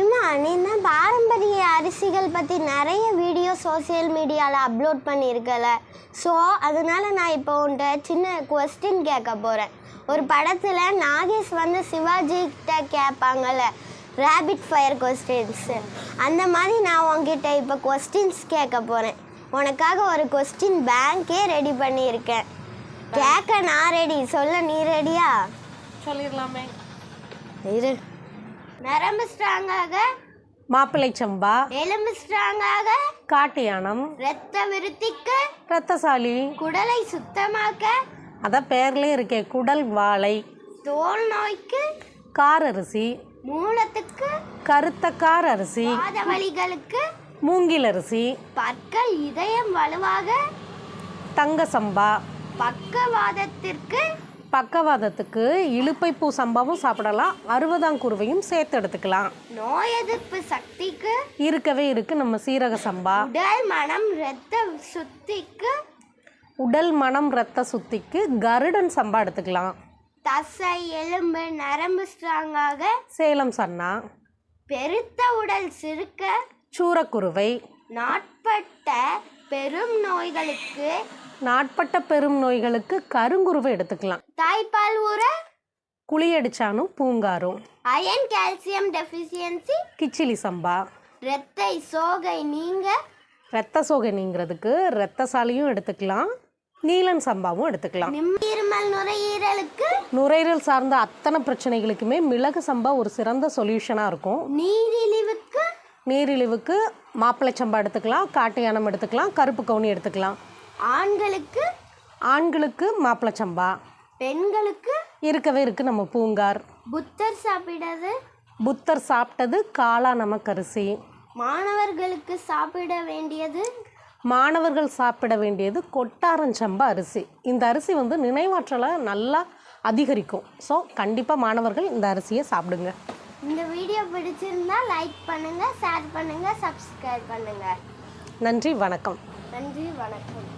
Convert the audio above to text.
இம்மா நீ தான் பாரம்பரிய அரிசிகள் பற்றி நிறைய வீடியோ சோஷியல் மீடியாவில் அப்லோட் பண்ணியிருக்கல. ஸோ அதனால நான் இப்போ உன்கிட்ட சின்ன கொஸ்டின் கேட்க போகிறேன் ஒரு படத்தில் நாகேஷ் வந்து சிவாஜி கிட்ட கேட்பாங்கல்ல ரேபிட் ஃபயர் கொஸ்டின்ஸ் அந்த மாதிரி நான் உன்கிட்ட இப்போ கொஸ்டின்ஸ் கேட்க போகிறேன் உனக்காக ஒரு கொஸ்டின் பேங்க்கே ரெடி பண்ணியிருக்கேன். கேட்க நான் ரெடி சொல்ல நீ ரெடியா சொல்லிடலாமே. இரு. நரம்பு ஸ்ட்ராங்காக மாப்பிள்ளை சம்பா எலும்பு ஸ்ட்ராங்காக காட்டு யானம் இரத்த விருத்திக்கு ரத்தசாலி குடலை சுத்தமாக்க அதான் பேர்லேயே இருக்கே குடல் வாழை. தோல் நோய்க்கு கார் அரிசி. மூலத்துக்கு கருத்த கார் அரிசி. வாத வலிகளுக்கு மூங்கில் அரிசி. பற்கள் இதயம் வலுவாக தங்க சம்பா. பக்கவாதத்திற்கு பக்கவாதத்துக்கு இலுப்பை பூ சம்பாவும் சாப்பிடலாம். அறுபதாம் குருவையும் சேர்த்து எடுத்துக்கலாம். நோய் எதிர்ப்பு சக்திக்கு இருக்கவே இருக்கு நம்ம சீரக சம்பா. உடல் மனம் இரத்த சுத்திக்கு உடல் மனம் ரத்த சுத்திக்கு கருடன் சம்பா எடுத்துக்கலாம். தசை எலும்பு நரம்பு ஸ்ட்ராங்காக சேலம் சன்னா. பெருத்த உடல் சிறுக்க சூரக்குருவை. நாட்பட்ட பெரும் நோய்களுக்கு நாட்பட்ட பெரும் நோய்களுக்கு கருங்குருவை எடுத்துக்கலாம். தாய்ப்பால் ஊற குழியடிச்சானும் பூங்காரும் iron calcium deficiency. Kichili Samba. இரத்தை சோகை நீங்க. ரத்த சோகை நீங்கிறதுக்கு ரத்தசாலியும் எடுத்துக்கலாம். நீலன் சம்பாவும் எடுத்துக்கலாம். நிம்மீர்மல் நுரையீரலுக்கு. நுரையீரல் சார்ந்த அத்தனை பிரச்சனைகளுக்குமே மிளகு சம்பா ஒரு சிறந்த சொல்யூஷனாக இருக்கும். நீரிழிவுக்கு. நீரிழிவுக்கு மாப்பிள்ளை சம்பா எடுத்துக்கலாம் காட்டு யானம் எடுத்துக்கலாம் கருப்பு கவுனி எடுத்துக்கலாம். ஆண்களுக்கு ஆண்களுக்கு மாப்பிள்ளை சம்பா. பெண்களுக்கு இருக்கவே இருக்கு நம்ம பூங்கார். புத்தர் சாப்பிடுறது புத்தர் சாப்பிட்டது காளா நமக்கரிசி. மாணவர்களுக்கு சாப்பிட வேண்டியது. மாணவர்கள் சாப்பிட வேண்டியது கொட்டாரஞ்சம்பா அரிசி. இந்த அரிசி வந்து நினைவாற்றலை நல்லா அதிகரிக்கும். ஸோ கண்டிப்பாக மாணவர்கள் இந்த அரிசியை சாப்பிடுங்க. இந்த வீடியோ பிடிச்சிருந்தா லைக் பண்ணுங்க ஷேர் பண்ணுங்க சப்ஸ்கிரைப் பண்ணுங்க. நன்றி வணக்கம். நன்றி வணக்கம்.